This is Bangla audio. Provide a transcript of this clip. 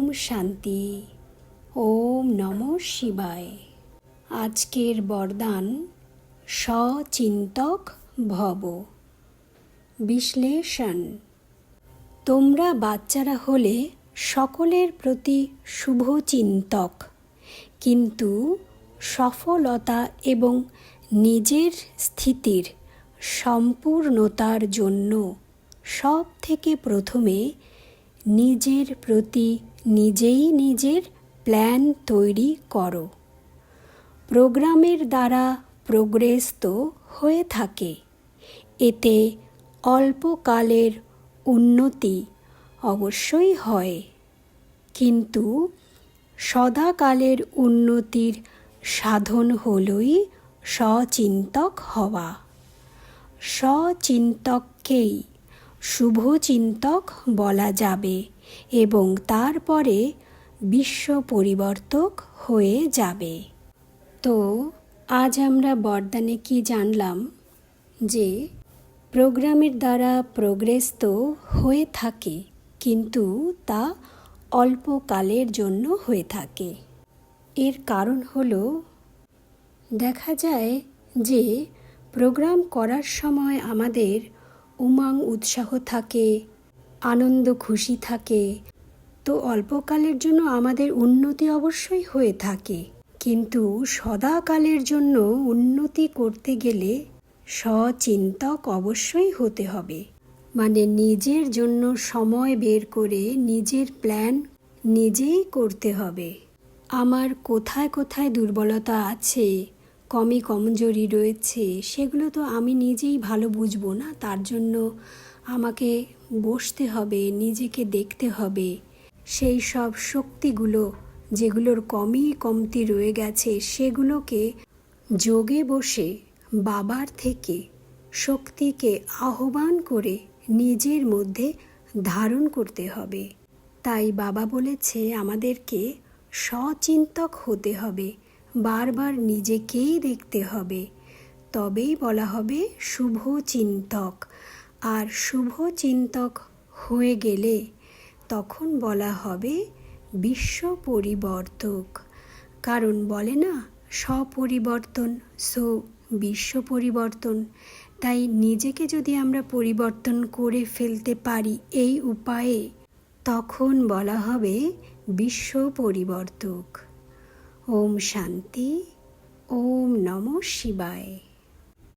ওম শান্তি, ওম নম শিবায়। আজকের বরদান সচিন্তক ভব। বিশ্লেষণ। তোমরা বাচ্চারা হলে সকলের প্রতি শুভচিন্তক, কিন্তু সফলতা এবং নিজের স্থিতির সম্পূর্ণতার জন্য সব থেকে প্রথমে নিজের প্রতি নিজেই নিজের প্ল্যান তৈরি করো। প্রোগ্রামের দ্বারা প্রোগ্রেস তো হয়ে থাকে। এতে অল্পকালের উন্নতি অবশ্যই হয়। কিন্তু সদাকালের উন্নতির সাধন হলই সচিন্তক হওয়া। সচিন্তককেই শুভচিন্তক বলা যাবে। এবং তারপরে বিশ্ব পরিবর্তক হয়ে যাবে। তো, আজ আমরা বরদানে কি জানলাম? যে, প্রোগ্রামের দ্বারা প্রোগ্রেস তো হয়ে থাকে, কিন্তু তা অল্পকালের জন্য হয়ে থাকে। এর কারণ হল, দেখা যায় যে প্রোগ্রাম করার সময় আমাদের উমাং উৎসাহ থাকে আনন্দ খুশি থাকে। তো অল্পকালের জন্য আমাদের উন্নতি অবশ্যই হয়ে থাকে। কিন্তু সদাকালের জন্য উন্নতি করতে গেলে সচিন্তক অবশ্যই হতে হবে। মানে নিজের জন্য সময় বের করে নিজের প্ল্যান নিজেই করতে হবে। আমার কোথায় কোথায় দুর্বলতা আছে, কমই কমজোরি রয়েছে, সেগুলো তো আমি নিজেই ভালো বুঝব না। তার জন্য আমাকে বসতে হবে, নিজেকে দেখতে হবে। সেই সব শক্তিগুলো যেগুলোর কমই কমতি রয়ে গেছে, সেগুলোকে যোগে বসে বাবার থেকে শক্তিকে আহ্বান করে নিজের মধ্যে ধারণ করতে হবে। তাই বাবা বলেছে, আমাদেরকে সচিন্তক হতে হবে, বারবার নিজেকেই দেখতে হবে। তবেই বলা হবে শুভ চিন্তক আর শুভ চিন্তক হয়ে গেলে তখন বলা হবে বিশ্ব পরিবর্তক কারণ বলে না স্বপরিবর্তন সো বিশ্ব পরিবর্তন তাই নিজেকে যদি আমরা পরিবর্তন করে ফেলতে পারি এই উপায়ে, তখন বলা হবে বিশ্ব পরিবর্তক ওম শান্তি, ওম নম শিবায়।